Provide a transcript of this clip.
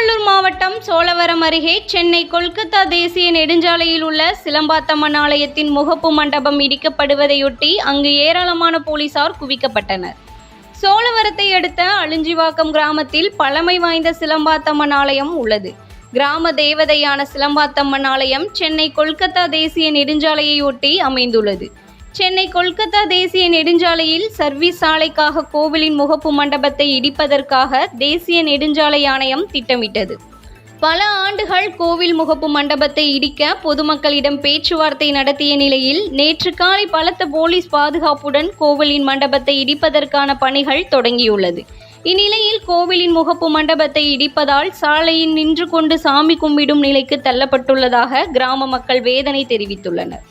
திருவள்ளூர் மாவட்டம் சோழவரம் அருகே சென்னை கொல்கத்தா தேசிய நெடுஞ்சாலையில் உள்ள சிலம்பாத்தம்மன் ஆலயத்தின் முகப்பு மண்டபம் இடிக்கப்படுவதையொட்டி அங்கு ஏராளமான போலீசார் குவிக்கப்பட்டனர். சோழவரத்தை அடுத்த அழிஞ்சிவாக்கம் கிராமத்தில் பழமை வாய்ந்த சிலம்பாத்தம்மன் ஆலயம் உள்ளது. கிராம தேவதையான சிலம்பாத்தம்மன் ஆலயம் சென்னை கொல்கத்தா தேசிய நெடுஞ்சாலையையொட்டி அமைந்துள்ளது. சென்னை கொல்கத்தா தேசிய நெடுஞ்சாலையில் சர்வீஸ் சாலைக்காக கோவிலின் முகப்பு மண்டபத்தை இடிப்பதற்காக தேசிய நெடுஞ்சாலை ஆணையம் திட்டமிட்டது. பல ஆண்டுகள் கோவில் முகப்பு மண்டபத்தை இடிக்க பொதுமக்களிடம் பேச்சுவார்த்தை நடத்திய நிலையில் நேற்று காலை பலத்த போலீஸ் பாதுகாப்புடன் கோவிலின் மண்டபத்தை இடிப்பதற்கான பணிகள் தொடங்கியுள்ளது. இந்நிலையில் கோவிலின் முகப்பு மண்டபத்தை இடிப்பதால் சாலையில் நின்று கொண்டு சாமி கும்பிடும் நிலைக்கு தள்ளப்பட்டுள்ளதாக கிராம மக்கள் வேதனை தெரிவித்துள்ளனர்.